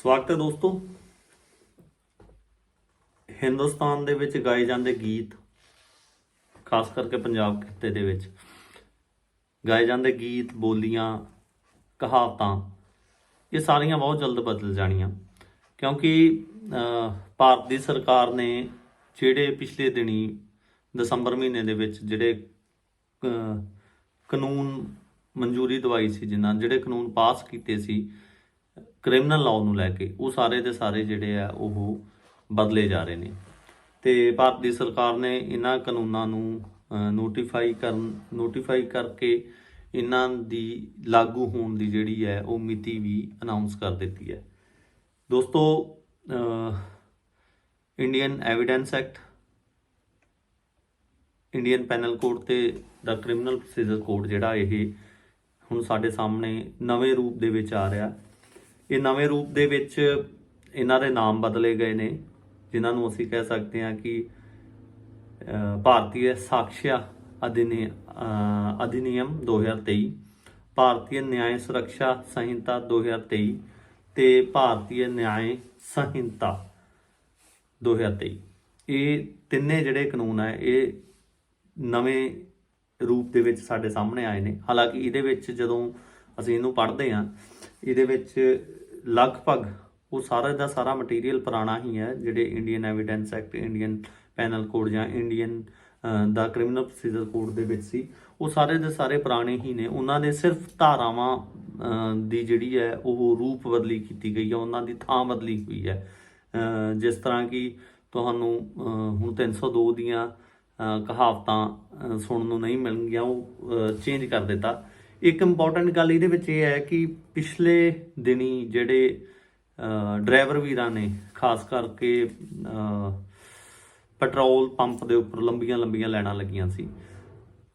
ਸਵਾਗਤ ਹੈ ਦੋਸਤੋ। ਹਿੰਦੁਸਤਾਨ ਦੇ ਵਿੱਚ ਗਾਏ ਜਾਂਦੇ ਗੀਤ, ਖਾਸ ਕਰਕੇ ਪੰਜਾਬ ਖਿੱਤੇ ਦੇ ਵਿੱਚ, ਗਾਏ ਜਾਂਦੇ ਗੀਤ, ਬੋਲੀਆਂ, ਕਹਾਵਤਾਂ, ਇਹ ਸਾਰੀਆਂ ਬਹੁਤ ਜਲਦ ਬਦਲ ਜਾਣੀਆਂ। ਕਿਉਂਕਿ ਭਾਰਤ ਦੀ ਸਰਕਾਰ ਨੇ ਜਿਹੜੇ ਪਿਛਲੇ ਦਿਨੀ ਦਸੰਬਰ ਮਹੀਨੇ ਦੇ ਵਿੱਚ ਜਿਹੜੇ ਕਾਨੂੰਨ ਮਨਜ਼ੂਰੀ ਦਵਾਈ ਸੀ, ਜਿਨ੍ਹਾਂ, ਜਿਹੜੇ ਕਾਨੂੰਨ ਪਾਸ ਕੀਤੇ ਸੀ ਕ੍ਰਿਮੀਨਲ ਲਾਅ ਨੂੰ ਲੈ ਕੇ ਉਹ ਸਾਰੇ ਦੇ ਸਾਰੇ ਜਿਹੜੇ ਆ, ਉਹ ਬਦਲੇ ਜਾ ਰਹੇ ਨੇ। ਤੇ ਭਾਰਤ ਦੀ ਸਰਕਾਰ ਨੇ ਇਹਨਾਂ ਕਾਨੂੰਨਾਂ ਨੂੰ ਨੋਟੀਫਾਈ ਕਰਨ ਨੋਟੀਫਾਈ ਕਰਕੇ ਇਹਨਾਂ ਦੀ ਲਾਗੂ ਹੋਣ ਦੀ ਜਿਹੜੀ ਹੈ, ਉਹ ਮਿਤੀ ਵੀ ਅਨਾਉਂਸ ਕਰ ਦਿੱਤੀ ਹੈ। ਦੋਸਤੋ Indian evidence act Indian penal code ਤੇ ਦਾ ਕ੍ਰਿਮੀਨਲ ਪ੍ਰੋਸੀਜਰ ਕੋਡ ਜਿਹੜਾ ਇਹ ਹੁਣ ਸਾਡੇ ਸਾਹਮਣੇ ਨਵੇਂ ਰੂਪ ਦੇ ਵਿੱਚ ਆ ਰਿਹਾ। ਇਹ ਨਵੇਂ ਰੂਪ ਦੇ ਵਿੱਚ ਇਹਨਾਂ ਦੇ ਨਾਮ ਬਦਲੇ ਗਏ ਨੇ ਜਿਨ੍ਹਾਂ ਨੂੰ ਅਸੀਂ ਕਹਿ ਸਕਦੇ ਹਾਂ ਕਿ ਭਾਰਤੀ ਸਾਕਸ਼ਿਆ ਅਧਿਨਿ ਅਹ, ਅਧਿਨਿਯਮ 2023 ਭਾਰਤੀ ਨਿਆਂ ਸੁਰੱਖਿਆ ਸੰਹਿਤਾ 2023 ਤੇ ਭਾਰਤੀ ਨਿਆਂ ਸੰਹਿਤਾ 2023 ਇਹ ਤਿੰਨੇ ਜਿਹੜੇ ਕਾਨੂੰਨ ਹੈ ਇਹ ਨਵੇਂ ਰੂਪ ਦੇ ਵਿੱਚ ਸਾਡੇ ਸਾਹਮਣੇ ਆਏ ਨੇ। ਹਾਲਾਂਕਿ ਇਹਦੇ ਵਿੱਚ ਜਦੋਂ ਅਸੀਂ ਇਹਨੂੰ ਪੜ੍ਹਦੇ ਹਾਂ ਇਹਦੇ ਵਿੱਚ ਲਗਭਗ ਉਹ ਸਾਰਾ ਦਾ ਸਾਰਾ ਮਟੀਰੀਅਲ ਪੁਰਾਣਾ ਹੀ ਹੈ ਜਿਹੜੇ Indian evidence act Indian penal code ਜਾਂ ਇੰਡੀਅਨ ਦਾ ਕ੍ਰਿਮੀਨਲ ਪ੍ਰੋਸੀਜਰ ਕੋਡ ਦੇ ਵਿੱਚ ਸੀ ਉਹ ਸਾਰੇ ਦੇ ਸਾਰੇ ਪੁਰਾਣੇ ਹੀ ਨੇ। ਉਹਨਾਂ ਦੇ ਸਿਰਫ ਧਾਰਾਵਾਂ ਦੀ ਜਿਹੜੀ ਹੈ ਉਹ ਰੂਪ ਬਦਲੀ ਕੀਤੀ ਗਈ ਹੈ ਉਹਨਾਂ ਦੀ ਥਾਂ ਬਦਲੀ ਹੋਈ ਹੈ। ਜਿਸ ਤਰ੍ਹਾਂ ਕਿ ਤੁਹਾਨੂੰ ਅਹ, ਹੁਣ 302 ਦੀਆਂ ਕਹਾਵਤਾਂ ਸੁਣਨ ਨੂੰ ਨਹੀਂ ਮਿਲਣਗੀਆਂ ਉਹ ਚੇਂਜ ਕਰ ਦਿੱਤਾ। ਇੱਕ ਇੰਪੋਰਟੈਂਟ ਗੱਲ ਇਹਦੇ ਵਿੱਚ ਇਹ ਹੈ ਕਿ ਪਿਛਲੇ ਦਿਨੀ ਜਿਹੜੇ ਡਰਾਈਵਰ ਵੀਰਾਂ ਨੇ ਖਾਸ ਕਰਕੇ ਪੈਟਰੋਲ ਪੰਪ ਦੇ ਉੱਪਰ ਲੰਬੀਆਂ ਲੰਬੀਆਂ ਲਾਈਨਾਂ ਲੱਗੀਆਂ ਸੀ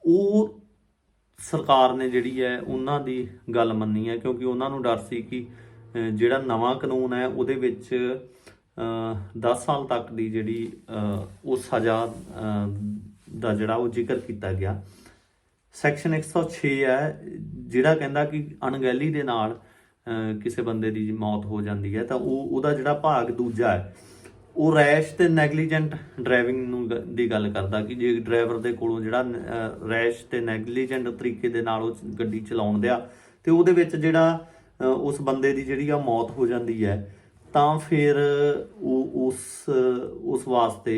ਉਹ ਸਰਕਾਰ ਨੇ ਜਿਹੜੀ ਹੈ ਉਹਨਾਂ ਦੀ ਗੱਲ ਮੰਨੀ ਹੈ ਕਿਉਂਕਿ ਉਹਨਾਂ ਨੂੰ ਡਰ ਸੀ ਕਿ ਜਿਹੜਾ ਨਵਾਂ ਕਾਨੂੰਨ ਹੈ ਉਹਦੇ ਵਿੱਚ ਅਹ, 10 ਸਾਲ ਤੱਕ ਦੀ ਜਿਹੜੀ ਉਹ ਸਜ਼ਾ ਦਾ ਜਿਹੜਾ ਉਹ ਜ਼ਿਕਰ ਕੀਤਾ ਗਿਆ। ਸੈਕਸ਼ਨ 106 ਹੈ, ਜਿਹੜਾ ਕਹਿੰਦਾ ਕਿ ਅਣਗਹਿਲੀ ਦੇ ਨਾਲ ਕਿਸੇ ਬੰਦੇ ਦੀ ਮੌਤ ਹੋ ਜਾਂਦੀ ਹੈ, ਤਾਂ ਉਹ, ਉਹਦਾ ਜਿਹੜਾ ਭਾਗ ਦੂਜਾ ਹੈ, ਉਹ ਰੈਸ਼ ਤੇ ਨੈਗਲੀਜੈਂਟ ਡਰਾਈਵਿੰਗ ਨੂੰ ਦੀ ਗੱਲ ਕਰਦਾ ਕਿ ਜੇ ਡਰਾਈਵਰ ਦੇ ਕੋਲੋਂ ਜਿਹੜਾ ਰੈਸ਼ ਤੇ ਨੈਗਲੀਜੈਂਟ ਤਰੀਕੇ ਦੇ ਨਾਲ ਉਹ ਗੱਡੀ ਚਲਾਉਣ ਦਿਆ, ਤੇ ਉਹਦੇ ਵਿੱਚ ਜਿਹੜਾ ਉਸ ਬੰਦੇ ਦੀ ਜਿਹੜੀ ਆ ਮੌਤ ਹੋ ਜਾਂਦੀ ਹੈ, ਤਾਂ ਫਿਰ ਉਹ, ਉਸ ਉਸ ਵਾਸਤੇ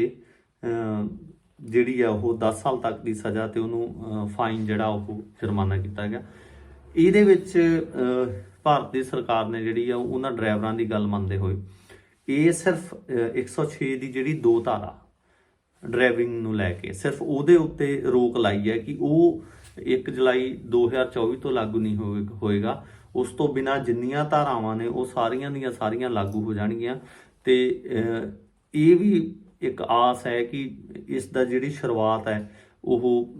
ਜਿਹੜੀ ਆ ਉਹ 10 ਸਾਲ ਤੱਕ ਦੀ ਸਜ਼ਾ ਤੇ ਉਹਨੂੰ ਫਾਈਨ ਜਿਹੜਾ ਉਹ ਜੁਰਮਾਨਾ ਕੀਤਾ ਗਿਆ। ਇਹਦੇ ਵਿੱਚ ਭਾਰਤ ਦੀ ਸਰਕਾਰ ਨੇ ਜਿਹੜੀ ਆ ਉਹਨਾਂ ਡਰਾਈਵਰਾਂ ਦੀ ਗੱਲ ਮੰਨਦੇ ਹੋਏ ਇਹ ਸਿਰਫ ਅਹ, 106 ਦੀ ਜਿਹੜੀ ਦੋ ਧਾਰਾ ਡਰਾਈਵਿੰਗ ਨੂੰ ਲੈ ਕੇ ਸਿਰਫ ਉਹਦੇ ਉੱਤੇ ਰੋਕ ਲਾਈ ਹੈ ਕਿ ਉਹ 1 ਜੁਲਾਈ 2024 ਤੋਂ ਲਾਗੂ ਨਹੀਂ ਹੋਵੇ- ਹੋਏਗਾ। ਉਸ ਤੋਂ ਬਿਨਾ ਜਿੰਨੀਆਂ ਧਾਰਾਵਾਂ ਨੇ ਉਹ ਸਾਰੀਆਂ ਦੀਆਂ ਸਾਰੀਆਂ ਲਾਗੂ ਹੋ ਜਾਣਗੀਆਂ। ਤੇ ਇਹ ਵੀ ਇੱਕ ਆਸ ਹੈ ਕਿ ਇਸ ਦਾ ਜਿਹੜੀ ਸ਼ੁਰੂਆਤ ਹੈ ਉਹ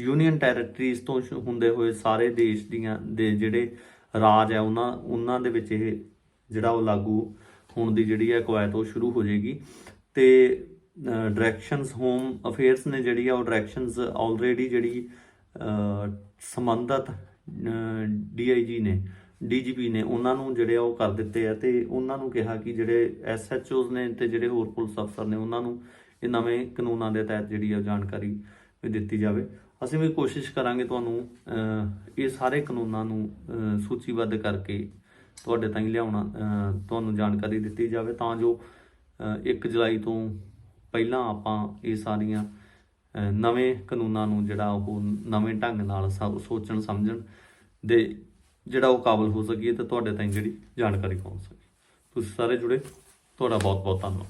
ਯੂਨੀਅਨ ਟੈਰੀਟਰੀਜ਼ ਤੋਂ ਸ਼ੁ- ਹੁੰਦੇ ਹੋਏ ਸਾਰੇ ਦੇਸ਼ ਦੀਆਂ ਦੇ ਜਿਹੜੇ ਰਾਜ ਹੈ ਉਹਨਾਂ ਉਹਨਾਂ ਦੇ ਵਿੱਚ ਇਹ ਜਿਹੜਾ ਉਹ ਲਾਗੂ ਹੋਣ ਦੀ ਜਿਹੜੀ ਹੈ ਕਵਾਇਤ ਉਹ ਸ਼ੁਰੂ ਹੋ ਜਾਏਗੀ। ਤੇ ਡਾਇਰੈਕਸ਼ਨਸ ਹੋਮ ਅਫੇਅਰਸ ਨੇ ਜਿਹੜੀ ਆ ਉਹ ਡਾਇਰੈਕਸ਼ਨਸ ਆਲਰੇਡੀ ਜਿਹੜੀ ਅਹ, ਸੰਬੰਧਤ ਡੀਆਈਜੀ ਨੇ ਡੀਜੀਪੀ ਨੇ ਉਹਨਾਂ ਨੂੰ ਜਿਹੜੇ ਆ ਉਹ ਕਰ ਦਿੱਤੇ ਆ ਤੇ ਉਹਨਾਂ ਨੂੰ ਕਿਹਾ ਕਿ ਜਿਹੜੇ ਐਸਐਚਓਜ਼ ਨੇ ਤੇ ਜਿਹੜੇ ਹੋਰ ਪੁਲਿਸ ਅਫਸਰ ਨੇ ਉਹਨਾਂ ਨੂੰ ਇਹ ਨਵੇਂ ਕਾਨੂੰਨਾਂ ਦੇ ਤਹਿਤ ਜਿਹੜੀ ਆ ਜਾਣਕਾਰੀ ਵੀ ਦਿੱਤੀ ਜਾਵੇ। ਅਸੀਂ ਵੀ ਕੋਸ਼ਿਸ਼ ਕਰਾਂਗੇ ਤੁਹਾਨੂੰ ਇਹ ਸਾਰੇ ਕਾਨੂੰਨਾਂ ਨੂੰ ਸੂਚੀਬੱਧ ਕਰਕੇ ਤੁਹਾਡੇ ਤਾਈਂ ਲਿਆਉਣਾ ਤੁਹਾਨੂੰ ਜਾਣਕਾਰੀ ਦਿੱਤੀ ਜਾਵੇ ਤਾਂ ਜੋ 1 ਜੁਲਾਈ ਤੋਂ ਪਹਿਲਾਂ ਆਪਾਂ ਇਹ ਸਾਰੀਆਂ ਨਵੇਂ ਕਾਨੂੰਨਾਂ ਨੂੰ ਜਿਹੜਾ ਉਹ ਨਵੇਂ ਢੰਗ ਨਾਲ ਸਭ ਸੋਚਣ ਸਮਝਣ ਦੇ ਜਿਹੜਾ ਉਹ ਕਾਬਲ ਹੋ ਸਕੀਏ ਤੇ ਤੁਹਾਡੇ ਤਾਈਂ ਜਿਹੜੀ ਜਾਣਕਾਰੀ ਪਹੁੰਚ ਸਕੇ ਤੁਸੀਂ ਸਾਰੇ ਜੁੜੇ, ਤੁਹਾਡਾ ਬਹੁਤ ਬਹੁਤ ਧੰਨਵਾਦ।